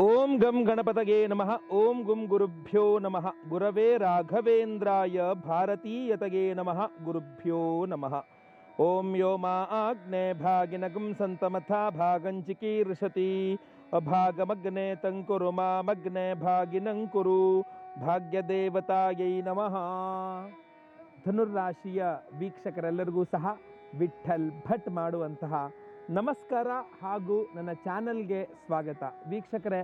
ಓಂ ಗಂ ಗಣಪತಗೆ ನಮಃ. ಓಂ ಗುಂ ಗುರುಭ್ಯೋ ನಮಃ. ಗುರವೇ ರಾಘವೇಂದ್ರಾಯ ಭಾರತೀಯತಗೆ ನಮಃ. ಗುರುಭ್ಯೋ ನಮಃ. ಓಂ ಯೋ ಮಾ ಆಗ್ನೇ ಭಾಗಿನಗಂ ಸಂತಮಥಾ ಭಾಗಂಚಿಕೀರ್ಷತಿ ಅಭಾಗಮಗ್ನೆ ತಂಕುರು ಮಾಮಗ್ನೆ ಭಾಗಿನಂಕುರು. ಭಾಗ್ಯದೇವತಾಯೈ ನಮಃ. ಧನುರಾಶಿಯ ವೀಕ್ಷಕರೆಲ್ಲರಿಗೂ ಸಹ ವಿಠಲ್ ಭಟ್ ಮಾಡುವಂತಹ ನಮಸ್ಕಾರ ಹಾಗೂ ನನ್ನ ಚಾನಲ್ಗೆ ಸ್ವಾಗತ. ವೀಕ್ಷಕರೇ,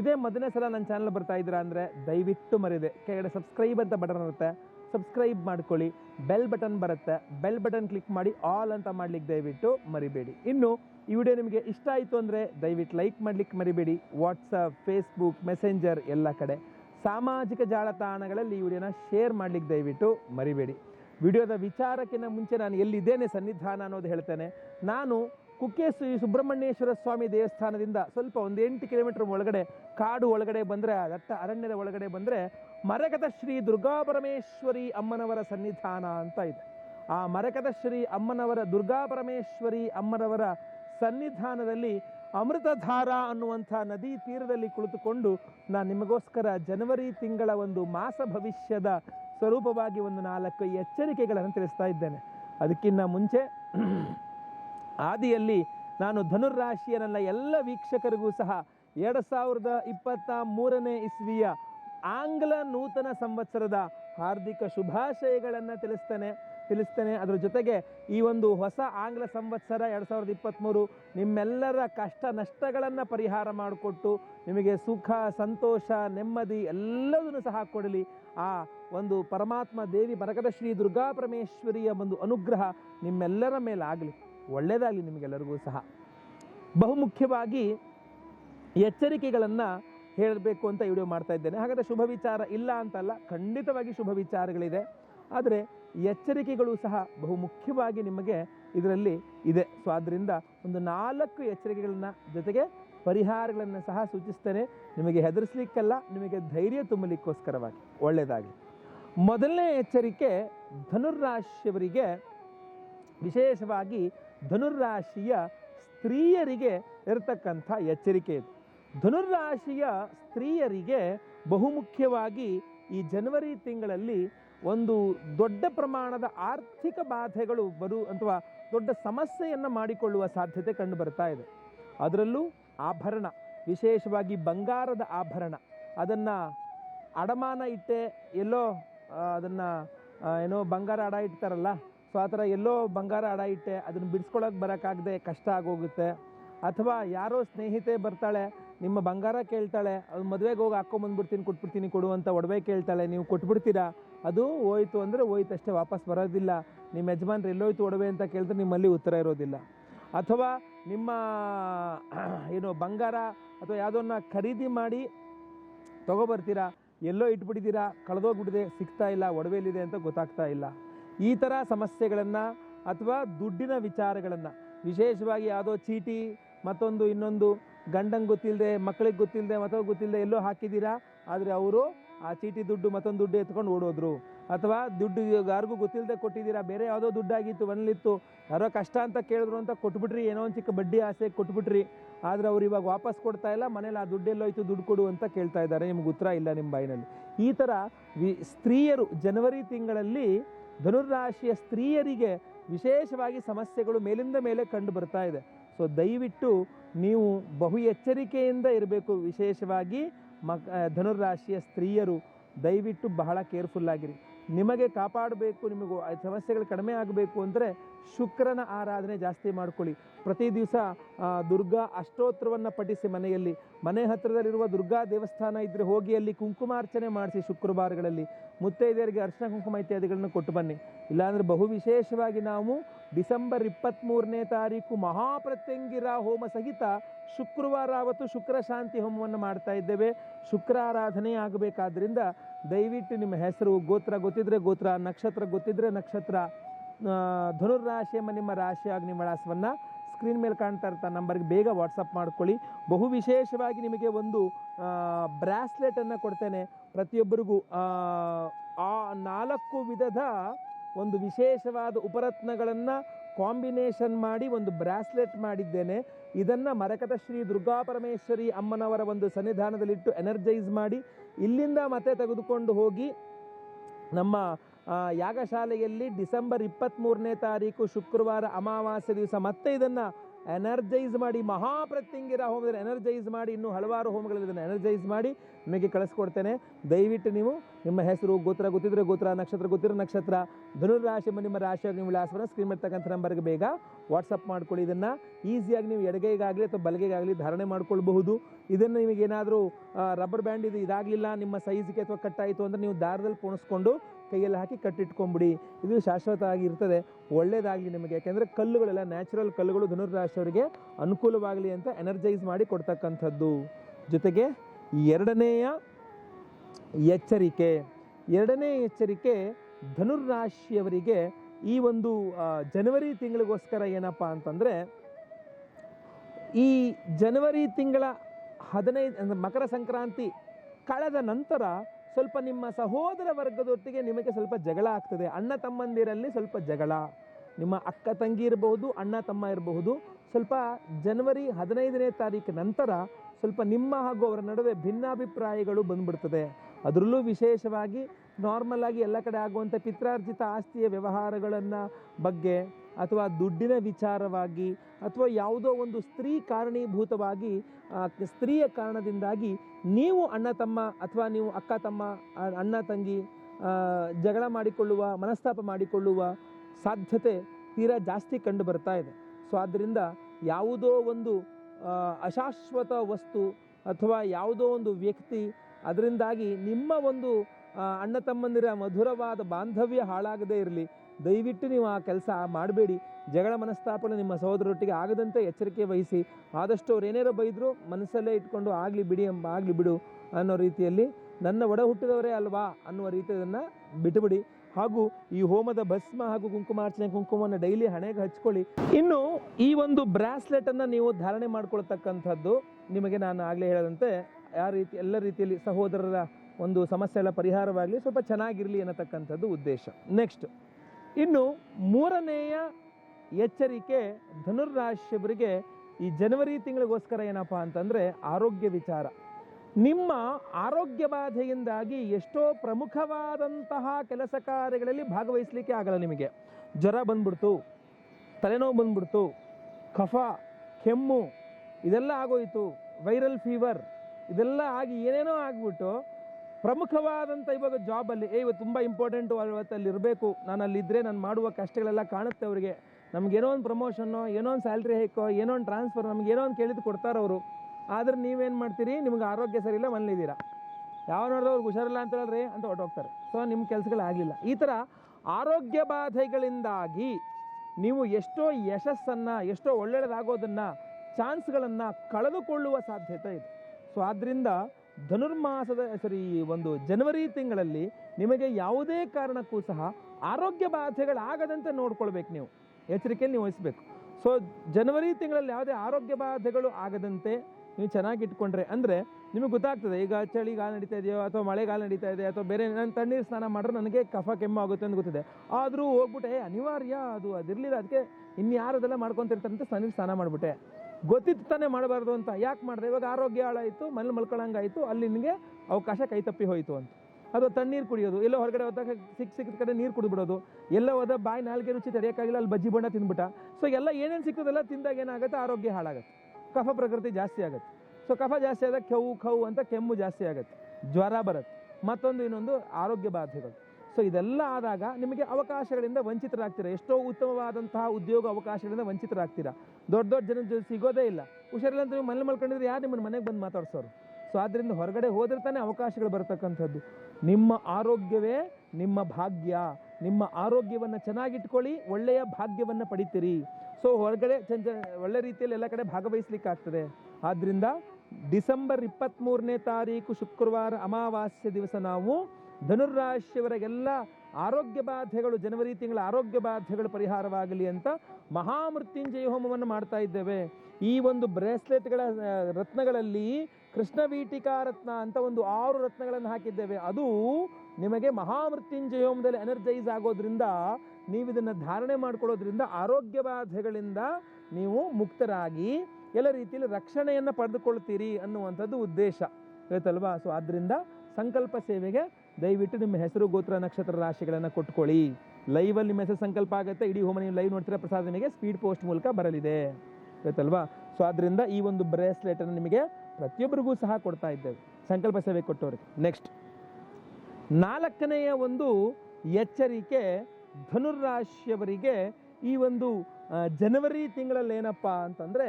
ಇದೇ ಮೊದಲನೇ ಸಲ ನನ್ನ ಚಾನಲ್ ಬರ್ತಾ ಇದ್ದೀರಾ ಅಂದರೆ ದಯವಿಟ್ಟು ಮರಿದೆ ಕೆಳಗಡೆ ಸಬ್ಸ್ಕ್ರೈಬ್ ಅಂತ ಬಟನ್ ಇರುತ್ತೆ ಸಬ್ಸ್ಕ್ರೈಬ್ ಮಾಡ್ಕೊಳ್ಳಿ. ಬೆಲ್ ಬಟನ್ ಬರುತ್ತೆ. ಬೆಲ್ ಬಟನ್ ಕ್ಲಿಕ್ ಮಾಡಿ ಆಲ್ ಅಂತ ಮಾಡ್ಲಿಕ್ಕೆ ದಯವಿಟ್ಟು ಮರಿಬೇಡಿ. ಇನ್ನು ಈ ವಿಡಿಯೋ ನಿಮಗೆ ಇಷ್ಟ ಆಯಿತು ಅಂದರೆ ದಯವಿಟ್ಟು ಲೈಕ್ ಮಾಡ್ಲಿಕ್ಕೆ ಮರಿಬೇಡಿ. ವಾಟ್ಸಪ್, ಫೇಸ್ಬುಕ್, ಮೆಸೆಂಜರ್ ಎಲ್ಲ ಕಡೆ ಸಾಮಾಜಿಕ ಜಾಲತಾಣಗಳಲ್ಲಿ ಈ ವಿಡಿಯೋನ ಶೇರ್ ಮಾಡ್ಲಿಕ್ಕೆ ದಯವಿಟ್ಟು ಮರಿಬೇಡಿ. ವಿಡಿಯೋದ ವಿಚಾರಕ್ಕಿಂತ ಮುಂಚೆ ನಾನು ಎಲ್ಲಿದ್ದೇನೆ ಸನ್ನಿಧಾನ ಅನ್ನೋದು ಹೇಳ್ತೇನೆ. ನಾನು ಕುಕ್ಕೆ ಶ್ರೀ ಸುಬ್ರಹ್ಮಣ್ಯೇಶ್ವರ ಸ್ವಾಮಿ ದೇವಸ್ಥಾನದಿಂದ ಸ್ವಲ್ಪ ಒಂದು ಎಂಟು ಕಿಲೋಮೀಟರ್ ಒಳಗಡೆ, ಕಾಡು ಒಳಗಡೆ ಬಂದರೆ, ದಟ್ಟ ಅರಣ್ಯದ ಒಳಗಡೆ ಬಂದರೆ ಮರಕದ ಶ್ರೀ ದುರ್ಗಾ ಪರಮೇಶ್ವರಿ ಅಮ್ಮನವರ ಸನ್ನಿಧಾನ ಅಂತ ಇದೆ. ಆ ಮರಕದ ಶ್ರೀ ಅಮ್ಮನವರ ದುರ್ಗಾ ಪರಮೇಶ್ವರಿ ಅಮ್ಮನವರ ಸನ್ನಿಧಾನದಲ್ಲಿ ಅಮೃತಧಾರ ಅನ್ನುವಂಥ ನದಿ ತೀರದಲ್ಲಿ ಕುಳಿತುಕೊಂಡು ನಾನು ನಿಮಗೋಸ್ಕರ ಜನವರಿ ತಿಂಗಳ ಒಂದು ಮಾಸ ಭವಿಷ್ಯದ ಸ್ವರೂಪವಾಗಿ ಒಂದು ನಾಲ್ಕು ಎಚ್ಚರಿಕೆಗಳನ್ನು ತಿಳಿಸ್ತಾ ಇದ್ದೇನೆ. ಅದಕ್ಕಿಂತ ಮುಂಚೆ ಆದಿಯಲ್ಲಿ ನಾನು ಧನುರ್ರಾಶಿಯ ನನ್ನ ಎಲ್ಲ ವೀಕ್ಷಕರಿಗೂ ಸಹ ಎರಡು ಸಾವಿರದ ಇಪ್ಪತ್ತ ಮೂರನೇ ಇಸ್ವಿಯ ಆಂಗ್ಲ ನೂತನ ಸಂವತ್ಸರದ ಹಾರ್ದಿಕ ಶುಭಾಶಯಗಳನ್ನು ತಿಳಿಸ್ತೇನೆ ತಿಳಿಸ್ತೇನೆ. ಅದರ ಜೊತೆಗೆ ಈ ಒಂದು ಹೊಸ ಆಂಗ್ಲ ಸಂವತ್ಸರ ಎರಡು ಸಾವಿರದ ಇಪ್ಪತ್ತ್ಮೂರು ನಿಮ್ಮೆಲ್ಲರ ಕಷ್ಟ ನಷ್ಟಗಳನ್ನು ಪರಿಹಾರ ಮಾಡಿಕೊಟ್ಟು ನಿಮಗೆ ಸುಖ, ಸಂತೋಷ, ನೆಮ್ಮದಿ ಎಲ್ಲದನ್ನು ಸಹ ಕೊಡಲಿ. ಆ ಒಂದು ಪರಮಾತ್ಮ ದೇವಿ, ಬರಗದ ಶ್ರೀ ದುರ್ಗಾ ಪರಮೇಶ್ವರಿಯ ಒಂದು ಅನುಗ್ರಹ ನಿಮ್ಮೆಲ್ಲರ ಮೇಲೆ ಆಗಲಿ ಒಳ್ಳೆಯದಾಗಲಿ ನಿಮಗೆಲ್ಲರಿಗೂ ಸಹ. ಬಹುಮುಖ್ಯವಾಗಿ ಎಚ್ಚರಿಕೆಗಳನ್ನು ಹೇಳಬೇಕು ಅಂತ ವಿಡಿಯೋ ಮಾಡ್ತಾ ಇದ್ದೇನೆ. ಹಾಗಾದರೆ ಶುಭ ವಿಚಾರ ಇಲ್ಲ ಅಂತಲ್ಲ, ಖಂಡಿತವಾಗಿ ಶುಭ ವಿಚಾರಗಳಿದೆ. ಆದರೆ ಎಚ್ಚರಿಕೆಗಳು ಸಹ ಬಹುಮುಖ್ಯವಾಗಿ ನಿಮಗೆ ಇದರಲ್ಲಿ ಇದೆ. ಸೊ ಆದ್ದರಿಂದ ಒಂದು ನಾಲ್ಕು ಎಚ್ಚರಿಕೆಗಳನ್ನ ಜೊತೆಗೆ ಪರಿಹಾರಗಳನ್ನು ಸಹ ಸೂಚಿಸ್ತೇನೆ. ನಿಮಗೆ ಹೆದರಿಸ್ಲಿಕ್ಕಲ್ಲ, ನಿಮಗೆ ಧೈರ್ಯ ತುಂಬಲಿಕ್ಕೋಸ್ಕರವಾಗಿ ಒಳ್ಳೆಯದಾಗಿ ಮೊದಲನೇ ಎಚ್ಚರಿಕೆ ಧನುರ್ರಾಶಿಯವರಿಗೆ ವಿಶೇಷವಾಗಿ ಧನುರ್ರಾಶಿಯ ಸ್ತ್ರೀಯರಿಗೆ ಇರತಕ್ಕಂಥ ಎಚ್ಚರಿಕೆ ಇದು. ಧನುರ್ರಾಶಿಯ ಸ್ತ್ರೀಯರಿಗೆ ಬಹುಮುಖ್ಯವಾಗಿ ಈ ಜನವರಿ ತಿಂಗಳಲ್ಲಿ ಒಂದು ದೊಡ್ಡ ಪ್ರಮಾಣದ ಆರ್ಥಿಕ ಬಾಧೆಗಳು ಬರು, ಅಥವಾ ದೊಡ್ಡ ಸಮಸ್ಯೆಯನ್ನು ಮಾಡಿಕೊಳ್ಳುವ ಸಾಧ್ಯತೆ ಕಂಡು ಬರ್ತಾ ಇದೆ. ಅದರಲ್ಲೂ ಆಭರಣ, ವಿಶೇಷವಾಗಿ ಬಂಗಾರದ ಆಭರಣ. ಅದನ್ನು ಅಡಮಾನ ಇಟ್ಟೆ ಎಲ್ಲೋ ಅದನ್ನು ಏನೋ ಬಂಗಾರ ಅಡ ಇಡ್ತಾರಲ್ಲ? ಸೊ ಆ ಥರ ಎಲ್ಲೋ ಬಂಗಾರ ಅಡ ಇಟ್ಟೆ, ಅದನ್ನು ಬಿಡಿಸ್ಕೊಳಕ್ಕೆ ಬರೋಕ್ಕಾಗದೆ ಕಷ್ಟ ಆಗೋಗುತ್ತೆ. ಅಥವಾ ಯಾರೋ ಸ್ನೇಹಿತೆ ಬರ್ತಾಳೆ, ನಿಮ್ಮ ಬಂಗಾರ ಕೇಳ್ತಾಳೆ ಅದು ಮದುವೆಗೆ ಹೋಗಿ ಹಾಕ್ಕೊಂಬಂದ್ಬಿಡ್ತೀನಿ ಕೊಟ್ಬಿಡ್ತೀನಿ ಕೊಡುವಂಥ ಒಡವೆ ಕೇಳ್ತಾಳೆ, ನೀವು ಕೊಟ್ಬಿಡ್ತೀರಾ? ಅದು ಹೋಯ್ತು ಅಂದರೆ ಹೋಯ್ತು ಅಷ್ಟೇ, ವಾಪಸ್ ಬರೋದಿಲ್ಲ. ನಿಮ್ಮ ಯಜಮಾನ್ರು ಎಲ್ಲೋಯ್ತು ಒಡವೆ ಅಂತ ಕೇಳಿದ್ರೆ ನಿಮ್ಮಲ್ಲಿ ಉತ್ತರ ಇರೋದಿಲ್ಲ. ಅಥವಾ ನಿಮ್ಮ, ಏನು ಬಂಗಾರ ಅಥವಾ ಯಾವುದನ್ನ ಖರೀದಿ ಮಾಡಿ ತೊಗೊಬರ್ತೀರಾ, ಎಲ್ಲೋ ಇಟ್ಬಿಟ್ಟಿದ್ದೀರಾ, ಕಳೆದೋಗ್ಬಿಟ್ಟಿದೆ, ಸಿಗ್ತಾ ಇಲ್ಲ ಒಡವೆಯಲ್ಲಿದೆ ಅಂತ ಗೊತ್ತಾಗ್ತಾ ಇಲ್ಲ. ಈ ಥರ ಸಮಸ್ಯೆಗಳನ್ನು ಅಥವಾ ದುಡ್ಡಿನ ವಿಚಾರಗಳನ್ನು, ವಿಶೇಷವಾಗಿ ಯಾವುದೋ ಚೀಟಿ, ಮತ್ತೊಂದು ಇನ್ನೊಂದು ಗಂಡಂಗೆ ಗೊತ್ತಿಲ್ಲದೆ ಮಕ್ಕಳಿಗೆ ಗೊತ್ತಿಲ್ಲದೆ ಮತ್ತೊಂದು ಗೊತ್ತಿಲ್ಲದೆ ಎಲ್ಲೋ ಹಾಕಿದ್ದೀರಾ? ಆದರೆ ಅವರು ಆ ಚೀಟಿ ದುಡ್ಡು, ಮತ್ತೊಂದು ದುಡ್ಡು ಎತ್ಕೊಂಡು ಓಡೋದ್ರು. ಅಥವಾ ದುಡ್ಡು ಯಾರಿಗೂ ಗೊತ್ತಿಲ್ಲದೆ ಕೊಟ್ಟಿದ್ದೀರಾ? ಬೇರೆ ಯಾವುದೋ ದುಡ್ಡಾಗಿತ್ತು ಒನ್ಲಿತ್ತು ಯಾರೋ ಕಷ್ಟ ಅಂತ ಕೇಳಿದ್ರು ಅಂತ ಕೊಟ್ಬಿಟ್ರಿ, ಏನೋ ಒಂದು ಚಿಕ್ಕ ಬಡ್ಡಿ ಆಸೆ ಕೊಟ್ಬಿಟ್ರಿ. ಆದರೆ ಅವ್ರು ಇವಾಗ ವಾಪಸ್ ಕೊಡ್ತಾ ಇಲ್ಲ, ಮನೇಲಿ ಆ ದುಡ್ಡೆಲ್ಲೋಯ್ತು ದುಡ್ಡು ಕೊಡು ಅಂತ ಕೇಳ್ತಾ ಇದ್ದಾರೆ. ನಿಮ್ಗೆ ಉತ್ತರ ಇಲ್ಲ ನಿಮ್ಮ ಬಾಯಿನಲ್ಲಿ. ಈ ಥರ ವಿ, ಸ್ತ್ರೀಯರು ಜನವರಿ ತಿಂಗಳಲ್ಲಿ ಧನುರ್ರಾಶಿಯ ಸ್ತ್ರೀಯರಿಗೆ ವಿಶೇಷವಾಗಿ ಸಮಸ್ಯೆಗಳು ಮೇಲಿಂದ ಮೇಲೆ ಕಂಡು ಬರ್ತಾ ಇದೆ. ಸೊ ದಯವಿಟ್ಟು ನೀವು ಬಹು ಎಚ್ಚರಿಕೆಯಿಂದ ಇರಬೇಕು. ವಿಶೇಷವಾಗಿ ಮಕ್ ಧನುರ್ರಾಶಿಯ ಸ್ತ್ರೀಯರು, ದಯವಿಟ್ಟು ಬಹಳ ಕೇರ್ಫುಲ್ ಆಗಿರಿ. ನಿಮಗೆ ಕಾಪಾಡಬೇಕು, ನಿಮಗೂ ಸಮಸ್ಯೆಗಳು ಕಡಿಮೆ ಆಗಬೇಕು ಅಂದರೆ ಶುಕ್ರನ ಆರಾಧನೆ ಜಾಸ್ತಿ ಮಾಡ್ಕೊಳ್ಳಿ. ಪ್ರತಿ ದಿವಸ ದುರ್ಗಾ ಅಷ್ಟೋತ್ರವನ್ನು ಪಠಿಸಿ ಮನೆಯಲ್ಲಿ. ಮನೆ ಹತ್ತಿರದಲ್ಲಿರುವ ದುರ್ಗಾ ದೇವಸ್ಥಾನ ಇದ್ದರೆ ಹೋಗಿ ಅಲ್ಲಿ ಕುಂಕುಮಾರ್ಚನೆ ಮಾಡಿಸಿ ಶುಕ್ರವಾರಗಳಲ್ಲಿ. ಮುತ್ತೈದೆಯರಿಗೆ ಅರ್ಶನ, ಕುಂಕುಮ ಇತ್ಯಾದಿಗಳನ್ನು ಕೊಟ್ಟು ಬನ್ನಿ. ಇಲ್ಲಾಂದರೆ ಬಹು ವಿಶೇಷವಾಗಿ ನಾವು ಡಿಸೆಂಬರ್ ಇಪ್ಪತ್ತ್ಮೂರನೇ ತಾರೀಕು ಮಹಾಪ್ರತ್ಯಂಗಿರ ಹೋಮ ಸಹಿತ ಶುಕ್ರವಾರ ಅವತ್ತು ಶುಕ್ರ ಶಾಂತಿ ಹೋಮವನ್ನು ಮಾಡ್ತಾ ಇದ್ದೇವೆ. ಶುಕ್ರ ಆರಾಧನೆ ಆಗಬೇಕಾದ್ರಿಂದ ದಯವಿಟ್ಟು ನಿಮ್ಮ ಹೆಸರು, ಗೋತ್ರ ಗೊತ್ತಿದ್ರೆ ಗೋತ್ರ, ನಕ್ಷತ್ರ ಗೊತ್ತಿದ್ರೆ ನಕ್ಷತ್ರ. ಧನುರ್ರಾಶಿ ಎಂಬ ನಿಮ್ಮ ರಾಶಿಯಾಗಿ ನಿಮ್ಮ ವಿಳಾಸವನ್ನು ಸ್ಕ್ರೀನ್ ಮೇಲೆ ಕಾಣ್ತಾ ಇರ್ತಾ ನಂಬರ್ಗೆ ಬೇಗ ವಾಟ್ಸಪ್ ಮಾಡ್ಕೊಳ್ಳಿ. ಬಹು ವಿಶೇಷವಾಗಿ ನಿಮಗೆ ಒಂದು ಬ್ರಾಸ್ಲೆಟನ್ನು ಕೊಡ್ತೇನೆ. ಪ್ರತಿಯೊಬ್ಬರಿಗೂ, ಆ ನಾಲ್ಕು ವಿಧದ ಒಂದು ವಿಶೇಷವಾದ ಉಪರತ್ನಗಳನ್ನು ಕಾಂಬಿನೇಷನ್ ಮಾಡಿ ಒಂದು ಬ್ರಾಸ್ಲೆಟ್ ಮಾಡಿದ್ದೇನೆ. ಇದನ್ನು ಮರಕತ ಶ್ರೀ ದುರ್ಗಾಪರಮೇಶ್ವರಿ ಅಮ್ಮನವರ ಒಂದು ಸನ್ನಿಧಾನದಲ್ಲಿಟ್ಟು ಎನರ್ಜೈಸ್ ಮಾಡಿ ಇಲ್ಲಿಂದ ಮತ್ತೆ ತೆಗೆದುಕೊಂಡು ಹೋಗಿ ನಮ್ಮ ಯಾಗಶಾಲೆಯಲ್ಲಿ ಡಿಸೆಂಬರ್ ಇಪ್ಪತ್ತ್ಮೂರನೇ ತಾರೀಕು ಶುಕ್ರವಾರ ಅಮಾವಾಸ್ಯೆ ದಿವಸ ಮತ್ತೆ ಇದನ್ನು ಎನರ್ಜೈಸ್ ಮಾಡಿ ಮಹಾಪ್ರತ್ಯಂಗಿರ ಹೋಮದಲ್ಲಿ ಎನರ್ಜೈಸ್ ಮಾಡಿ ಇನ್ನೂ ಹಲವಾರು ಹೋಮಗಳಲ್ಲಿ ಇದನ್ನು ಎನರ್ಜೈಸ್ ಮಾಡಿ ನಿಮಗೆ ಕಳಿಸ್ಕೊಡ್ತೇನೆ. ದಯವಿಟ್ಟು ನೀವು ನಿಮ್ಮ ಹೆಸರು, ಗೋತ್ರ ಗೊತ್ತಿದ್ರೆ ಗೋತ್ರ, ನಕ್ಷತ್ರ ಗೊತ್ತಿರೋ ನಕ್ಷತ್ರ ಧನುರಾಶಿ ನಿಮ್ಮ ರಾಶಿಯಾಗಿ ನಿಮ್ಮ ವಿಳಾಸವನ್ನು ಸ್ಕ್ರೀನ್ ಮಾಡ್ತಕ್ಕಂಥ ನಂಬರ್ಗೆ ಬೇಗ ವಾಟ್ಸಪ್ ಮಾಡ್ಕೊಳ್ಳಿ. ಇದನ್ನು ಈಸಿಯಾಗಿ ನೀವು ಎಡಗೈಗಾಗಲಿ ಅಥವಾ ಬಲಗೈಗಾಗಲಿ ಧಾರಣೆ ಮಾಡ್ಕೊಳ್ಬಹುದು. ಇದನ್ನು ನಿಮಗೆ ಏನಾದರೂ ರಬ್ಬರ್ ಬ್ಯಾಂಡ್ ಇದು ಇದಾಗಲಿಲ್ಲ, ನಿಮ್ಮ ಸೈಜ್ಗೆ ಅಥವಾ ಕಟ್ಟಾಯಿತು ಅಂದರೆ ನೀವು ದಾರದಲ್ಲಿ ಪೋಣಿಸ್ಕೊಂಡು ಕೈಯಲ್ಲಿ ಹಾಕಿ ಕಟ್ಟಿಟ್ಕೊಂಬಿಡಿ. ಇದು ಶಾಶ್ವತ ಆಗಿರ್ತದೆ ಒಳ್ಳೆಯದಾಗಲಿ ನಿಮಗೆ. ಯಾಕೆಂದರೆ ಕಲ್ಲುಗಳೆಲ್ಲ ನ್ಯಾಚುರಲ್ ಕಲ್ಲುಗಳು ಧನುರ್ರಾಶಿಯವರಿಗೆ ಅನುಕೂಲವಾಗಲಿ ಅಂತ ಎನರ್ಜೈಸ್ ಮಾಡಿ ಕೊಡ್ತಕ್ಕಂಥದ್ದು. ಜೊತೆಗೆ ಎರಡನೆಯ ಎಚ್ಚರಿಕೆ, ಎರಡನೇ ಎಚ್ಚರಿಕೆ ಧನುರ್ರಾಶಿಯವರಿಗೆ ಈ ಒಂದು ಜನವರಿ ತಿಂಗಳಿಗೋಸ್ಕರ ಏನಪ್ಪ ಅಂತಂದರೆ, ಈ ಜನವರಿ ತಿಂಗಳ ಹದಿನೈದು ಅಂದರೆ ಮಕರ ಸಂಕ್ರಾಂತಿ ಕಳೆದ ನಂತರ ಸ್ವಲ್ಪ ನಿಮ್ಮ ಸಹೋದರ ವರ್ಗದೊಟ್ಟಿಗೆ ನಿಮಗೆ ಸ್ವಲ್ಪ ಜಗಳ ಆಗ್ತದೆ. ಅಣ್ಣ ತಮ್ಮಂದಿರಲ್ಲಿ ಸ್ವಲ್ಪ ಜಗಳ. ನಿಮ್ಮ ಅಕ್ಕ ತಂಗಿ ಇರಬಹುದು, ಅಣ್ಣ ತಮ್ಮ ಇರಬಹುದು. ಸ್ವಲ್ಪ ಜನವರಿ ಹದಿನೈದನೇ ತಾರೀಕು ನಂತರ ಸ್ವಲ್ಪ ನಿಮ್ಮ ಹಾಗೂ ಅವರ ನಡುವೆ ಭಿನ್ನಾಭಿಪ್ರಾಯಗಳು ಬಂದ್ಬಿಡ್ತದೆ. ಅದರಲ್ಲೂ ವಿಶೇಷವಾಗಿ ನಾರ್ಮಲ್ ಆಗಿ ಎಲ್ಲ ಕಡೆ ಆಗುವಂಥ ಪಿತ್ರಾರ್ಜಿತ ಆಸ್ತಿಯ ವ್ಯವಹಾರಗಳನ್ನು ಬಗ್ಗೆ ಅಥವಾ ದುಡ್ಡಿನ ವಿಚಾರವಾಗಿ ಅಥವಾ ಯಾವುದೋ ಒಂದು ಸ್ತ್ರೀ ಕಾರಣೀಭೂತವಾಗಿ ಸ್ತ್ರೀಯ ಕಾರಣದಿಂದಾಗಿ ನೀವು ಅಣ್ಣ ತಮ್ಮ ಅಥವಾ ನೀವು ಅಕ್ಕ ತಮ್ಮ ಅಣ್ಣ ತಂಗಿ ಜಗಳ ಮಾಡಿಕೊಳ್ಳುವ, ಮನಸ್ತಾಪ ಮಾಡಿಕೊಳ್ಳುವ ಸಾಧ್ಯತೆ ತೀರಾ ಜಾಸ್ತಿ ಕಂಡು ಬರ್ತಾ ಇದೆ. ಸೊ ಆದ್ದರಿಂದ ಯಾವುದೋ ಒಂದು ಅಶಾಶ್ವತ ವಸ್ತು ಅಥವಾ ಯಾವುದೋ ಒಂದು ವ್ಯಕ್ತಿ ಅದರಿಂದಾಗಿ ನಿಮ್ಮ ಒಂದು ಅಣ್ಣ ತಮ್ಮಂದಿರ ಮಧುರವಾದ ಬಾಂಧವ್ಯ ಹಾಳಾಗದೇ ಇರಲಿ. ದಯವಿಟ್ಟು ನೀವು ಆ ಕೆಲಸ ಮಾಡಬೇಡಿ. ಜಗಳ ಮನಸ್ತಾಪನೆ ನಿಮ್ಮ ಸಹೋದರೊಟ್ಟಿಗೆ ಆಗದಂತೆ ಎಚ್ಚರಿಕೆ ವಹಿಸಿ. ಆದಷ್ಟು ಅವ್ರು ಏನೇನೋ ಬೈದರು ಮನಸ್ಸಲ್ಲೇ ಇಟ್ಕೊಂಡು ಆಗಲಿ ಬಿಡಿ ಎಂಬ ಆಗಲಿ ಬಿಡು ಅನ್ನೋ ರೀತಿಯಲ್ಲಿ ನನ್ನ ಒಡ ಹುಟ್ಟಿದವರೇ ಅಲ್ವಾ ಅನ್ನುವ ರೀತಿಯನ್ನು ಬಿಟ್ಟುಬಿಡಿ. ಹಾಗೂ ಈ ಹೋಮದ ಭಸ್ಮ ಹಾಗೂ ಕುಂಕುಮಾರ್ಚನೆ ಕುಂಕುಮವನ್ನು ಡೈಲಿ ಹಣೆಗೆ ಹಚ್ಕೊಳ್ಳಿ. ಇನ್ನು ಈ ಒಂದು ಬ್ರಾಸ್ಲೆಟನ್ನು ನೀವು ಧಾರಣೆ ಮಾಡ್ಕೊಳ್ತಕ್ಕಂಥದ್ದು ನಿಮಗೆ ನಾನು ಆಗಲೇ ಹೇಳದಂತೆ ಯಾವ ರೀತಿ ಎಲ್ಲ ರೀತಿಯಲ್ಲಿ ಸಹೋದರರ ಒಂದು ಸಮಸ್ಯೆ ಎಲ್ಲ ಪರಿಹಾರವಾಗಲಿ ಸ್ವಲ್ಪ ಚೆನ್ನಾಗಿರಲಿ ಅನ್ನತಕ್ಕಂಥದ್ದು ಉದ್ದೇಶ. ನೆಕ್ಸ್ಟ್ ಇನ್ನು ಮೂರನೆಯ ಎಚ್ಚರಿಕೆ ಧನುರ್ರಾಶಿಯವರಿಗೆ ಈ ಜನವರಿ ತಿಂಗಳಿಗೋಸ್ಕರ ಏನಪ್ಪ ಅಂತಂದರೆ ಆರೋಗ್ಯ ವಿಚಾರ. ನಿಮ್ಮ ಆರೋಗ್ಯ ಬಾಧೆಯಿಂದಾಗಿ ಎಷ್ಟೋ ಪ್ರಮುಖವಾದಂತಹ ಕೆಲಸ ಕಾರ್ಯಗಳಲ್ಲಿ ಭಾಗವಹಿಸಲಿಕ್ಕೆ ಆಗಲ್ಲ ನಿಮಗೆ. ಜ್ವರ ಬಂದ್ಬಿಡ್ತು, ತಲೆನೋವು ಬಂದ್ಬಿಡ್ತು, ಕಫ, ಕೆಮ್ಮು, ಇದೆಲ್ಲ ಆಗೋಯಿತು ವೈರಲ್ ಫೀವರ್ ಇದೆಲ್ಲ ಆಗಿ ಏನೇನೋ ಆಗಿಬಿಟ್ಟು ಪ್ರಮುಖವಾದಂಥ ಇವಾಗ ಜಾಬಲ್ಲಿ ಏ ಇವತ್ತು ತುಂಬ ಇಂಪಾರ್ಟೆಂಟು ಇವತ್ತು ಅಲ್ಲಿ ಇರಬೇಕು. ನಾನು ಅಲ್ಲಿದ್ದರೆ ನಾನು ಮಾಡುವ ಕಷ್ಟಗಳೆಲ್ಲ ಕಾಣುತ್ತೆ ಅವರಿಗೆ. ನಮಗೇನೋ ಒಂದು ಪ್ರಮೋಷನ್ನು ಏನೋ ಒಂದು ಸ್ಯಾಲ್ರಿ ಹೈಕೋ ಏನೋ ಒಂದು ಟ್ರಾನ್ಸ್ಫರ್ ನಮ್ಗೆ ಏನೋ ಒಂದು ಕೇಳಿದ್ದು ಕೊಡ್ತಾರೆ ಅವರು. ಆದರೆ ನೀವೇನು ಮಾಡ್ತೀರಿ? ನಿಮ್ಗೆ ಆರೋಗ್ಯ ಸರಿ ಇಲ್ಲ ಮನೇಲಿದ್ದೀರಾ ಯಾವ ನೋಡಿದ್ರೆ ಅವ್ರಿಗೆ ಹುಷಾರಿಲ್ಲ ಅಂತ ಹೇಳ್ರಿ ಅಂತ ಹೊಟ್ಟೋಗ್ತಾರೆ ಸೊ ನಿಮ್ಮ ಕೆಲಸಗಳಾಗಲಿಲ್ಲ ಈ ಥರ ಆರೋಗ್ಯ ಬಾಧೆಗಳಿಂದಾಗಿ ನೀವು ಎಷ್ಟೋ ಯಶಸ್ಸನ್ನು, ಎಷ್ಟೋ ಒಳ್ಳೆಯದಾಗೋದನ್ನು ಚಾನ್ಸ್ಗಳನ್ನು ಕಳೆದುಕೊಳ್ಳುವ ಸಾಧ್ಯತೆ ಇದೆ. ಸೊ ಆದ್ದರಿಂದ ಧನುರ್ಮಾಸದ ಸರಿ ಒಂದು ಜನವರಿ ತಿಂಗಳಲ್ಲಿ ನಿಮಗೆ ಯಾವುದೇ ಕಾರಣಕ್ಕೂ ಸಹ ಆರೋಗ್ಯ ಬಾಧೆಗಳಾಗದಂತೆ ನೋಡ್ಕೊಳ್ಬೇಕು ನೀವು. ಎಚ್ಚರಿಕೆಯಲ್ಲಿ ನೀವು ವಹಿಸ್ಬೇಕು ಸೊ ಜನವರಿ ತಿಂಗಳಲ್ಲಿ ಯಾವುದೇ ಆರೋಗ್ಯ ಬಾಧೆಗಳು ಆಗದಂತೆ ನೀವು ಚೆನ್ನಾಗಿ ಇಟ್ಕೊಂಡ್ರೆ ಅಂದರೆ ನಿಮಗೆ ಗೊತ್ತಾಗ್ತದೆ ಈಗ ಚಳಿಗಾಲ ನಡೀತಾ ಇದೆಯೋ ಅಥವಾ ಮಳೆಗಾಲ ನಡೀತಾ ಇದೆ ಅಥವಾ ಬೇರೆ ನಾನು ತಣ್ಣೀರು ಸ್ನಾನ ಮಾಡಿದ್ರೆ ನನಗೆ ಕಫ ಕೆಮ್ಮು ಆಗುತ್ತೆ ಅಂತ ಗೊತ್ತಿದೆ. ಆದರೂ ಹೋಗ್ಬಿಟ್ಟೆ "ಏ, ಅನಿವಾರ್ಯ ಅದು ಅದಿರಲಿಲ್ಲ ಅದಕ್ಕೆ ಇನ್ಯಾರದೆಲ್ಲ ಮಾಡ್ಕೊತಿರ್ತಾರಂತೆ ತಣ್ಣೀರು ಸ್ನಾನ ಮಾಡಿಬಿಟ್ಟೆ. ಗೊತ್ತಿತ್ತು ತಾನೇ ಮಾಡಬಾರ್ದು ಅಂತ. ಯಾಕೆ ಮಾಡಿದೆ? ಇವಾಗ ಆರೋಗ್ಯ ಹಾಳಾಯಿತು ಮನೇಲಿ ಮಲ್ಕೊಳ್ಳಂಗಾಯಿತು ಅಲ್ಲಿ ನಿನಗೆ ಅವಕಾಶ ಕೈ ತಪ್ಪಿ ಹೋಯಿತು ಅಂತ. ಅದು ತಣ್ಣೀರು ಕುಡಿಯೋದು. ಎಲ್ಲೋ ಹೊರಗಡೆ ಹೋದಾಗ ಸಿಕ್ ಸಿಕ್ಕಿದ ಕಡೆ ನೀರು ಕುಡಿದ್ಬಿಡೋದು. ಎಲ್ಲ ಹೋದ ಬಾಯಿ ನಾಲ್ಗೆ ರುಚಿ ತಡೆಯೋಕ್ಕಾಗಿಲ್ಲ, ಅಲ್ಲಿ ಬಜ್ಜಿ ಬಣ್ಣ ತಿಂದ್ಬಿಟ್ಟ. ಸೊ ಎಲ್ಲ ಏನೇನು ಸಿಗ್ತದೆಲ್ಲ ತಿಂದಾಗ ಏನಾಗುತ್ತೆ? ಆರೋಗ್ಯ ಹಾಳಾಗುತ್ತೆ. ಕಫ ಪ್ರಕೃತಿ ಜಾಸ್ತಿ ಆಗುತ್ತೆ. ಸೊ ಕಫ ಜಾಸ್ತಿ ಆದಾಗ ಕೆವು, ಖವು ಅಂತ ಕೆಮ್ಮು ಜಾಸ್ತಿ ಆಗುತ್ತೆ. ಜ್ವರ ಬರುತ್ತೆ. ಮತ್ತೊಂದು ಇನ್ನೊಂದು ಆರೋಗ್ಯ ಬಾಧೆಗಳು. ಸೊ ಇದೆಲ್ಲ ಆದಾಗ ನಿಮಗೆ ಅವಕಾಶಗಳಿಂದ ವಂಚಿತರಾಗ್ತೀರಾ? ಎಷ್ಟೋ ಉತ್ತಮವಾದಂತಹ ಉದ್ಯೋಗ ಅವಕಾಶಗಳಿಂದ ವಂಚಿತರಾಗ್ತೀರ? ದೊಡ್ಡ ದೊಡ್ಡ ಜನ ಜೊತೆ ಸಿಗೋದೇ ಇಲ್ಲ. ಹುಷಾರಿಲ್ಲ ಅಂತ ನೀವು ಮನೇಲಿ ಮಲ್ಕೊಂಡಿದ್ರೆ ಯಾರು ನಿಮ್ಮನ್ನು ಮನೆಗೆ ಬಂದು ಮಾತಾಡ್ಸೋರು? ಸೊ ಆದ್ದರಿಂದ ಹೊರಗಡೆ ಹೋದ್ರೆ ತಾನೇ ಅವಕಾಶಗಳು ಬರತಕ್ಕಂಥದ್ದು. ನಿಮ್ಮ ಆರೋಗ್ಯವೇ ನಿಮ್ಮ ಭಾಗ್ಯ. ನಿಮ್ಮ ಆರೋಗ್ಯವನ್ನು ಚೆನ್ನಾಗಿಟ್ಕೊಳ್ಳಿ, ಒಳ್ಳೆಯ ಭಾಗ್ಯವನ್ನು ಪಡಿತೀರಿ. ಸೊ ಹೊರಗಡೆ ಚಂಚ ಒಳ್ಳೆ ರೀತಿಯಲ್ಲಿ ಎಲ್ಲ ಕಡೆ ಭಾಗವಹಿಸ್ಲಿಕ್ಕಾಗ್ತದೆ. ಆದ್ದರಿಂದ ಡಿಸೆಂಬರ್ ಇಪ್ಪತ್ತ್ಮೂರನೇ ತಾರೀಕು ಶುಕ್ರವಾರ ಅಮಾವಾಸ್ಯ ದಿವಸ ನಾವು ಧನುರ್ರಾಶಿಯವರಿಗೆಲ್ಲ ಆರೋಗ್ಯ ಬಾಧೆಗಳು, ಜನವರಿ ತಿಂಗಳ ಆರೋಗ್ಯ ಬಾಧೆಗಳು ಪರಿಹಾರವಾಗಲಿ ಅಂತ ಮಹಾಮೃತ್ಯುಂಜಯ ಹೋಮವನ್ನು ಮಾಡ್ತಾ ಇದ್ದೇವೆ. ಈ ಒಂದು ಬ್ರೇಸ್ಲೆಟ್ಗಳ ರತ್ನಗಳಲ್ಲಿ ಕೃಷ್ಣವೀಟಿಕಾ ರತ್ನ ಅಂತ ಒಂದು ಆರು ರತ್ನಗಳನ್ನು ಹಾಕಿದ್ದೇವೆ. ಅದು ನಿಮಗೆ ಮಹಾಮೃತ್ಯುಂಜಯ ಹೋಮದಲ್ಲಿ ಎನರ್ಜೈಸ್ ಆಗೋದ್ರಿಂದ, ನೀವು ಇದನ್ನು ಧಾರಣೆ ಮಾಡ್ಕೊಳ್ಳೋದ್ರಿಂದ ಆರೋಗ್ಯ ಬಾಧೆಗಳಿಂದ ನೀವು ಮುಕ್ತರಾಗಿ, ಎಲ್ಲ ರೀತಿಯಲ್ಲಿ ರಕ್ಷಣೆಯನ್ನು ಪಡೆದುಕೊಳ್ತೀರಿ ಅನ್ನುವಂಥದ್ದು ಉದ್ದೇಶ. ಗೊತ್ತಲ್ವಾ ಸೊ ಆದ್ದರಿಂದ ಸಂಕಲ್ಪ ಸೇವೆಗೆ ದಯವಿಟ್ಟು ನಿಮ್ಮ ಹೆಸರು, ಗೋತ್ರ, ನಕ್ಷತ್ರ ರಾಶಿಗಳನ್ನು ಕೊಟ್ಕೊಳ್ಳಿ. ಲೈವಲ್ಲಿ ನಿಮ್ಮ ಹೆಸರು ಸಂಕಲ್ಪ ಆಗುತ್ತೆ. ಇಡೀ ಹೋಮ ನೀವು ಲೈವ್ ನೋಡ್ತೀರ ಪ್ರಸಾದ ನಿಮಗೆ ಸ್ಪೀಡ್ ಪೋಸ್ಟ್ ಮೂಲಕ ಬರಲಿದೆ. ಗೊತ್ತಲ್ವಾ? ಸೊ ಆದ್ದರಿಂದ ಈ ಒಂದು ಬ್ರೇಸ್ಲೆಟನ್ನು ನಿಮಗೆ ಪ್ರತಿಯೊಬ್ಬರಿಗೂ ಸಹ ಕೊಡ್ತಾ ಇದ್ದೇವೆ. ಸಂಕಲ್ಪ ಸೇವೆ ಕೊಟ್ಟವ್ರಿಗೆ. ನೆಕ್ಸ್ಟ್ ನಾಲ್ಕನೆಯ ಒಂದು ಎಚ್ಚರಿಕೆ ಧನುರಾಶಿಯವರಿಗೆ ಈ ಒಂದು ಜನವರಿ ತಿಂಗಳಲ್ಲಿ ಏನಪ್ಪ ಅಂತಂದರೆ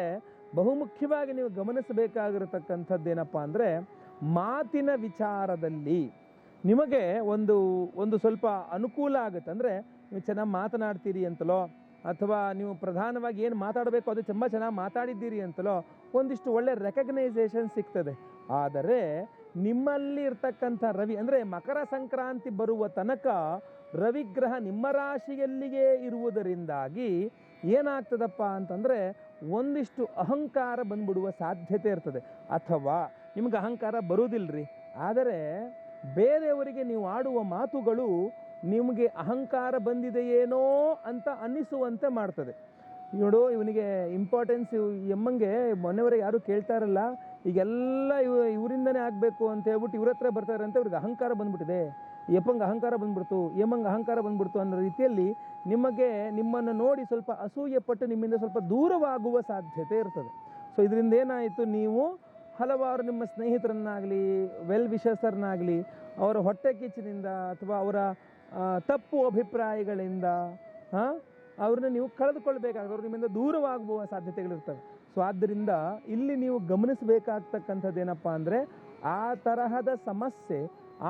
ಬಹುಮುಖ್ಯವಾಗಿ ನೀವು ಗಮನಿಸಬೇಕಾಗಿರತಕ್ಕಂಥದ್ದು ಏನಪ್ಪ ಅಂದರೆ ಮಾತಿನ ವಿಚಾರದಲ್ಲಿ. ನಿಮಗೆ ಒಂದು ಒಂದು ಸ್ವಲ್ಪ ಅನುಕೂಲ ಆಗುತ್ತೆ. ಅಂದರೆ ನೀವು ಚೆನ್ನಾಗಿ ಮಾತನಾಡ್ತೀರಿ ಅಂತಲೋ, ಅಥವಾ ನೀವು ಪ್ರಧಾನವಾಗಿ ಏನು ಮಾತಾಡಬೇಕು ಅದು ತುಂಬ ಚೆನ್ನಾಗಿ ಮಾತಾಡಿದ್ದೀರಿ ಅಂತಲೋ, ಒಂದಿಷ್ಟು ಒಳ್ಳೆ ರೆಕಗ್ನೈಸೇಷನ್ ಸಿಗ್ತದೆ. ಆದರೆ ನಿಮ್ಮಲ್ಲಿ ಇರ್ತಕ್ಕಂಥ ರವಿ, ಅಂದರೆ ಮಕರ ಸಂಕ್ರಾಂತಿ ಬರುವ ತನಕ ರವಿಗ್ರಹ ನಿಮ್ಮ ರಾಶಿಯಲ್ಲಿಯೇ ಇರುವುದರಿಂದಾಗಿ ಏನಾಗ್ತದಪ್ಪ ಅಂತಂದರೆ ಒಂದಿಷ್ಟು ಅಹಂಕಾರ ಬಂದ್ಬಿಡುವ ಸಾಧ್ಯತೆ ಇರ್ತದೆ. ಅಥವಾ ನಿಮ್ಗೆ ಅಹಂಕಾರ ಬರುವುದಿಲ್ಲರಿ ಆದರೆ ಬೇರೆಯವರಿಗೆ ನೀವು ಆಡುವ ಮಾತುಗಳು ನಿಮಗೆ ಅಹಂಕಾರ ಬಂದಿದೆಯೇನೋ ಅಂತ ಅನ್ನಿಸುವಂತೆ ಮಾಡ್ತದೆ. ನೋಡು, ಇವನಿಗೆ ಇಂಪಾರ್ಟೆನ್ಸ್ ಎಮ್ಮಂಗೆ ಮೊನ್ನೆವರೆಗೆ ಯಾರು ಕೇಳ್ತಾ ಇರಲ್ಲ ಈಗೆಲ್ಲ ಇವ ಇವರಿಂದನೇ ಆಗಬೇಕು ಅಂತ ಹೇಳ್ಬಿಟ್ಟು ಇವ್ರ ಹತ್ರ ಬರ್ತಾರೆ ಅಂತ ಇವ್ರಿಗೆ ಅಹಂಕಾರ ಬಂದ್ಬಿಟ್ಟಿದೆ. ಎಪ್ಪಂಗೆ ಅಹಂಕಾರ ಬಂದ್ಬಿಡ್ತು, ಎಮ್ಮಂಗೆ ಅಹಂಕಾರ ಬಂದ್ಬಿಡ್ತು ಅನ್ನೋ ರೀತಿಯಲ್ಲಿ ನಿಮಗೆ ನಿಮ್ಮನ್ನು ನೋಡಿ ಸ್ವಲ್ಪ ಅಸೂಯೆ ಪಟ್ಟು ನಿಮ್ಮಿಂದ ಸ್ವಲ್ಪ ದೂರವಾಗುವ ಸಾಧ್ಯತೆ ಇರ್ತದೆ. ಸೊ ಇದರಿಂದ ಏನಾಯಿತು, ನೀವು ಹಲವಾರು ನಿಮ್ಮ ಸ್ನೇಹಿತರನ್ನಾಗಲಿ ವೆಲ್ ವಿಶಸ್ಸರನ್ನಾಗಲಿ ಅವರ ಹೊಟ್ಟೆ ಕಿಚ್ಚಿನಿಂದ ಅಥವಾ ಅವರ ತಪ್ಪು ಅಭಿಪ್ರಾಯಗಳಿಂದ ಹಾಂ ಅವ್ರನ್ನ ನೀವು ಕಳೆದುಕೊಳ್ಬೇಕಾಗ ಅವ್ರು ನಿಮ್ಮಿಂದ ದೂರವಾಗುವ ಸಾಧ್ಯತೆಗಳಿರ್ತವೆ. ಸೊ ಆದ್ದರಿಂದ ಇಲ್ಲಿ ನೀವು ಗಮನಿಸಬೇಕಾಗ್ತಕ್ಕಂಥದ್ದು ಏನಪ್ಪ ಅಂದರೆ, ಆ ತರಹದ ಸಮಸ್ಯೆ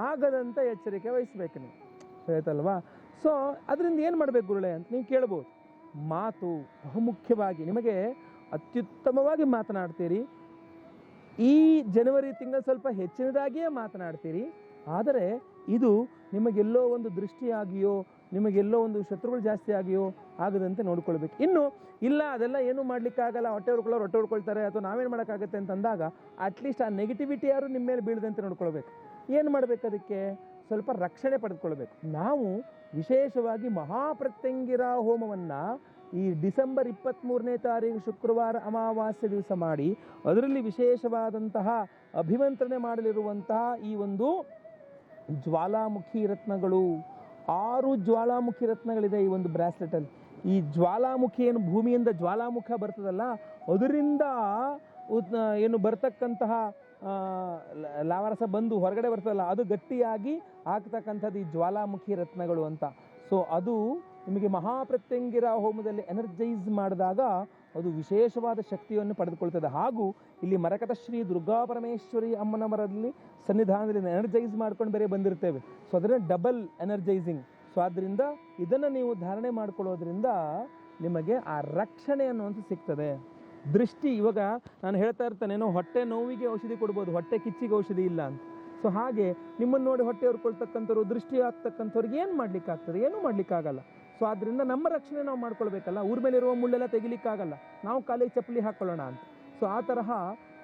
ಆಗದಂತ ಎಚ್ಚರಿಕೆ ವಹಿಸ್ಬೇಕು ನೀವು. ಆಯ್ತಲ್ವಾ ಸೊ ಅದರಿಂದ ಏನು ಮಾಡಬೇಕು ಗುರುಳೆ ಅಂತ ನೀವು ಕೇಳ್ಬೋದು. ಮಾತು ಬಹುಮುಖ್ಯವಾಗಿ ನಿಮಗೆ ಅತ್ಯುತ್ತಮವಾಗಿ ಮಾತನಾಡ್ತೀರಿ. ಈ ಜನವರಿ ತಿಂಗಳು ಸ್ವಲ್ಪ ಹೆಚ್ಚಿನದಾಗಿಯೇ ಮಾತನಾಡ್ತೀರಿ. ಆದರೆ ಇದು ನಿಮಗೆಲ್ಲೋ ಒಂದು ದೃಷ್ಟಿಯಾಗಿಯೋ, ನಿಮಗೆಲ್ಲೋ ಒಂದು ಶತ್ರುಗಳು ಜಾಸ್ತಿ ಆಗಿಯೋ ಆಗದಂತೆ ನೋಡ್ಕೊಳ್ಬೇಕು. ಇನ್ನು ಇಲ್ಲ, ಅದೆಲ್ಲ ಏನು ಮಾಡ್ಲಿಕ್ಕಾಗಲ್ಲ. ಹೊಟ್ಟೆ ಹೊರ್ಕೊಳ್ಳೋರು ಹೊಟ್ಟೆ ಹೊಡ್ಕೊಳ್ತಾರೆ ಅಥವಾ ನಾವೇನು ಮಾಡೋಕ್ಕಾಗತ್ತೆ ಅಂತ ಅಂದಾಗ ಅಟ್ಲೀಸ್ಟ್ ಆ ನೆಗೆಟಿವಿಟಿ ಯಾರು ನಿಮ್ಮ ಮೇಲೆ ಬೀಳದಂತೆ ನೋಡ್ಕೊಳ್ಬೇಕು. ಏನು ಮಾಡಬೇಕು ಅದಕ್ಕೆ? ಸ್ವಲ್ಪ ರಕ್ಷಣೆ ಪಡೆದುಕೊಳ್ಬೇಕು. ನಾವು ವಿಶೇಷವಾಗಿ ಮಹಾಪ್ರತ್ಯಂಗಿರ ಹೋಮವನ್ನು ಈ ಡಿಸೆಂಬರ್ ಇಪ್ಪತ್ತ್ಮೂರನೇ ತಾರೀಕು ಶುಕ್ರವಾರ ಅಮಾವಾಸ್ಯ ದಿವಸ ಮಾಡಿ ಅದರಲ್ಲಿ ವಿಶೇಷವಾದಂತಹ ಅಭಿಮಂತ್ರಣೆ ಮಾಡಲಿರುವಂತಹ ಈ ಒಂದು ಜ್ವಾಲಾಮುಖಿ ರತ್ನಗಳು. ಆರು ಜ್ವಾಲಾಮುಖಿ ರತ್ನಗಳಿದೆ ಈ ಒಂದು ಬ್ರಾಸ್ಲೆಟಲ್ಲಿ. ಈ ಜ್ವಾಲಾಮುಖಿ ಏನು ಭೂಮಿಯಿಂದ ಜ್ವಾಲಾಮುಖ ಬರ್ತದಲ್ಲ, ಅದರಿಂದ ಏನು ಬರ್ತಕ್ಕಂತಹ ಲಾವಾರಸ ಬಂದು ಹೊರಗಡೆ ಬರ್ತದಲ್ಲ, ಅದು ಗಟ್ಟಿಯಾಗಿ ಆಗ್ತಕ್ಕಂಥದ್ದು ಈ ಜ್ವಾಲಾಮುಖಿ ರತ್ನಗಳು ಅಂತ. ಸೊ ಅದು ನಿಮಗೆ ಮಹಾಪ್ರತ್ಯಂಗಿರ ಹೋಮದಲ್ಲಿ ಎನರ್ಜೈಸ್ ಮಾಡಿದಾಗ ಅದು ವಿಶೇಷವಾದ ಶಕ್ತಿಯನ್ನು ಪಡೆದುಕೊಳ್ತದೆ. ಹಾಗೂ ಇಲ್ಲಿ ಮರಕತ ಶ್ರೀ ದುರ್ಗಾ ಪರಮೇಶ್ವರಿ ಅಮ್ಮನವರಲ್ಲಿ ಸನ್ನಿಧಾನದಲ್ಲಿ ಎನರ್ಜೈಸ್ ಮಾಡ್ಕೊಂಡು ಬೇರೆ ಬಂದಿರ್ತೇವೆ. ಸೊ ಅದನ್ನು ಡಬಲ್ ಎನರ್ಜೈಸಿಂಗ್ ಸೊ ಆದ್ದರಿಂದ ಇದನ್ನು ನೀವು ಧಾರಣೆ ಮಾಡ್ಕೊಳ್ಳೋದ್ರಿಂದ ನಿಮಗೆ ಆ ರಕ್ಷಣೆ ಅನ್ನುವಂಥ ಸಿಗ್ತದೆ. ದೃಷ್ಟಿ, ಇವಾಗ ನಾನು ಹೇಳ್ತಾ ಇರ್ತೇನೇನೋ ಹೊಟ್ಟೆ ನೋವಿಗೆ ಔಷಧಿ ಕೊಡ್ಬೋದು, ಹೊಟ್ಟೆ ಕಿಚ್ಚಿಗೆ ಔಷಧಿ ಇಲ್ಲ ಅಂತ. ಸೊ ಹಾಗೆ ನಿಮ್ಮನ್ನು ನೋಡಿ ಹೊಟ್ಟೆ ಹೊರ್ಕೊಳ್ತಕ್ಕಂಥವ್ರು ದೃಷ್ಟಿ ಆಗ್ತಕ್ಕಂಥವ್ರಿಗೆ ಏನು ಮಾಡ್ಲಿಕ್ಕಾಗ್ತದೆ? ಏನೂ ಮಾಡ್ಲಿಕ್ಕಾಗಲ್ಲ. ಸೊ ಆದ್ದರಿಂದ ನಮ್ಮ ರಕ್ಷಣೆ ನಾವು ಮಾಡ್ಕೊಳ್ಬೇಕಲ್ಲ. ಊರ ಮೇಲೆ ಇರುವ ಮುಳ್ಳೆಲ್ಲ ತೆಗಿಲಿಕ್ಕಾಗಲ್ಲ. ನಾವು ಕಾಲಿಗೆ ಚಪ್ಪಲಿ ಹಾಕೊಳ್ಳೋಣ ಅಂತ. ಸೊ ಆ ತರಹ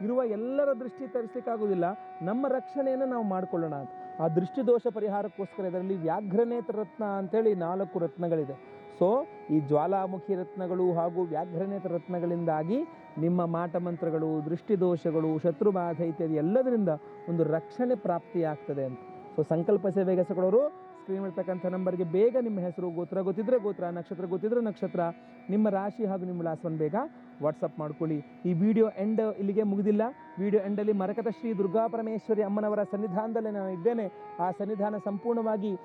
ಇರುವ ಎಲ್ಲರ ದೃಷ್ಟಿ ತರಿಸ್ಲಿಕ್ಕಾಗೋದಿಲ್ಲ. ನಮ್ಮ ರಕ್ಷಣೆಯನ್ನು ನಾವು ಮಾಡ್ಕೊಳ್ಳೋಣ ಅಂತ. ಆ ದೃಷ್ಟಿ ದೋಷ ಪರಿಹಾರಕ್ಕೋಸ್ಕರ ಇದರಲ್ಲಿ ವ್ಯಾಘ್ರನೇತ್ರ ರತ್ನ ಅಂತೇಳಿ ನಾಲ್ಕು ರತ್ನಗಳಿದೆ. ಸೊ ಈ ಜ್ವಾಲಾಮುಖಿ ರತ್ನಗಳು ಹಾಗೂ ವ್ಯಾಘ್ರನೇತ್ರ ರತ್ನಗಳಿಂದಾಗಿ ನಿಮ್ಮ ಮಾಟ ಮಂತ್ರಗಳು ದೃಷ್ಟಿದೋಷಗಳು ಶತ್ರುಬಾಧೆ ಇತ್ಯಾದಿ ಎಲ್ಲದರಿಂದ ಒಂದು ರಕ್ಷಣೆ ಪ್ರಾಪ್ತಿಯಾಗ್ತದೆ ಅಂತ. ಸೊ ಸಂಕಲ್ಪ ಸೇವೆಗೆ ಹೆಸರುಗಳವರು ಸ್ಕ್ರೀನ್ ಇರ್ತಕ್ಕಂಥ ನಂಬರ್ಗೆ ಬೇಗ ನಿಮ್ಮ ಹೆಸರು, ಗೋತ್ರ, ಗೊತ್ತಿದ್ರೆ ಗೋತ್ರ, ನಕ್ಷತ್ರ, ಗೊತ್ತಿದ್ರೆ ನಕ್ಷತ್ರ, ನಿಮ್ಮ ರಾಶಿ ಹಾಗೂ ನಿಮ್ಮ ವಿಳಾಸವನ್ನು ಬೇಗ ವಾಟ್ಸಪ್ ಮಾಡ್ಕೊಳ್ಳಿ. ಈ ವಿಡಿಯೋ ಎಂಡ್ ಇಲ್ಲಿಗೆ ಮುಗಿದಿಲ್ಲ. ವಿಡಿಯೋ ಎಂಡಲ್ಲಿ ಮರಕತ ಶ್ರೀ ದುರ್ಗಾ ಪರಮೇಶ್ವರಿ ಅಮ್ಮನವರ ಸನ್ನಿಧಾನದಲ್ಲಿ ನಾನು ಇದ್ದೇನೆ. ಆ ಸನ್ನಿಧಾನ ಸಂಪೂರ್ಣವಾಗಿ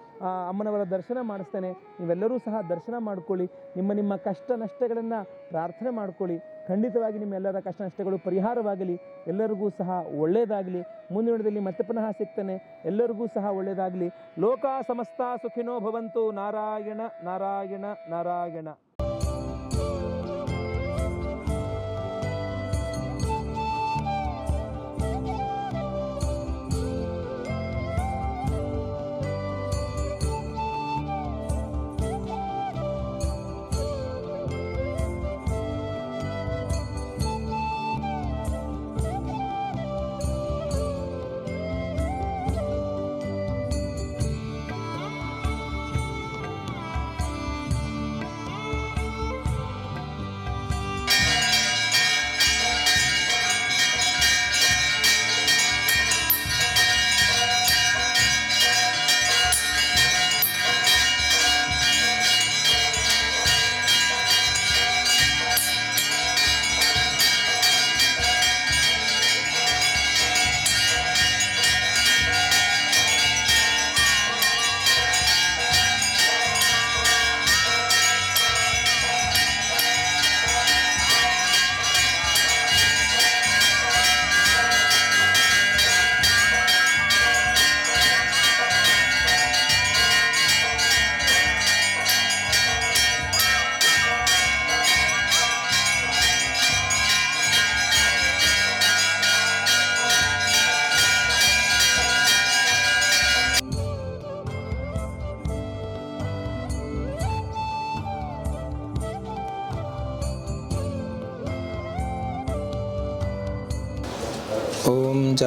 ಅಮ್ಮನವರ ದರ್ಶನ ಮಾಡಿಸ್ತೇನೆ. ನೀವೆಲ್ಲರೂ ಸಹ ದರ್ಶನ ಮಾಡ್ಕೊಳ್ಳಿ. ನಿಮ್ಮ ನಿಮ್ಮ ಕಷ್ಟ ನಷ್ಟಗಳನ್ನು ಪ್ರಾರ್ಥನೆ ಮಾಡ್ಕೊಳ್ಳಿ. ಖಂಡಿತವಾಗಿ ನಿಮ್ಮೆಲ್ಲರ ಕಷ್ಟ ನಷ್ಟಗಳು ಪರಿಹಾರವಾಗಲಿ. ಎಲ್ಲರಿಗೂ ಸಹ ಒಳ್ಳೆಯದಾಗಲಿ ಮುಂದಿನದಲ್ಲಿ ಮತ್ತೆ ಪುನಃ ಸಿಗ್ತೇನೆ. ಎಲ್ಲರಿಗೂ ಸಹ ಒಳ್ಳೆಯದಾಗಲಿ ಲೋಕ ಸಮಸ್ತ ಸುಖಿನೋ ಭವಂತು. ನಾರಾಯಣ ನಾರಾಯಣ ನಾರಾಯಣ.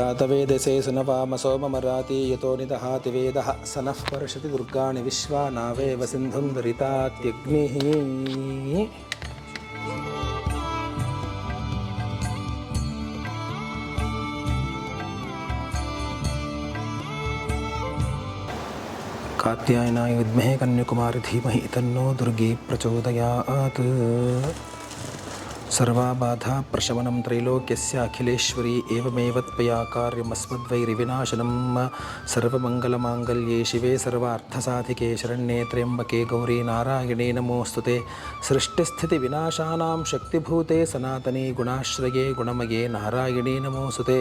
जातवेदसे सुनवामसो ममराति यतो निदहाति वेदः स नः पर्षति दुर्गाणि विश्वा नावेव सिन्धुं दुरितात्यग्निः कात्यायनाय विद्महे कन्याकुमारी धीमहि तन्नो दुर्गे प्रचोदयात् ಸರ್ವಾಬಾಧಾ ಪ್ರಶಮನಂ ತ್ರೈಲೋಕ್ಯಸ್ಯ ಅಖಿಲೇಶ್ವರಿ ಏವಮೇವ ತ್ವಯಾ ಕಾರ್ಯಮಸ್ಮದ್ವೈರಿವಿನಾಶನಂ ಸರ್ವಮಂಗಲಮಾಂಗಲ್ಯೇ ಶಿವೆ ಸರ್ವಾರ್ಥಸಾಧಿಕೆ ಶರಣ್ಯೇ ತ್ರ್ಯಂಬಕೆ ಗೌರಿ ನಾರಾಯಣೇ ನಮೋಸ್ತುತೆ ಸೃಷ್ಟಿಸ್ಥಿತಿ ವಿನಾಶಾನಾಂ ಶಕ್ತಿಭೂತೆ ಸನಾತನಿ ಗುಣಾಶ್ರಯೇ ಗುಣಮಯೇ ನಾರಾಯಣೇ ನಮೋಸ್ತುತೆ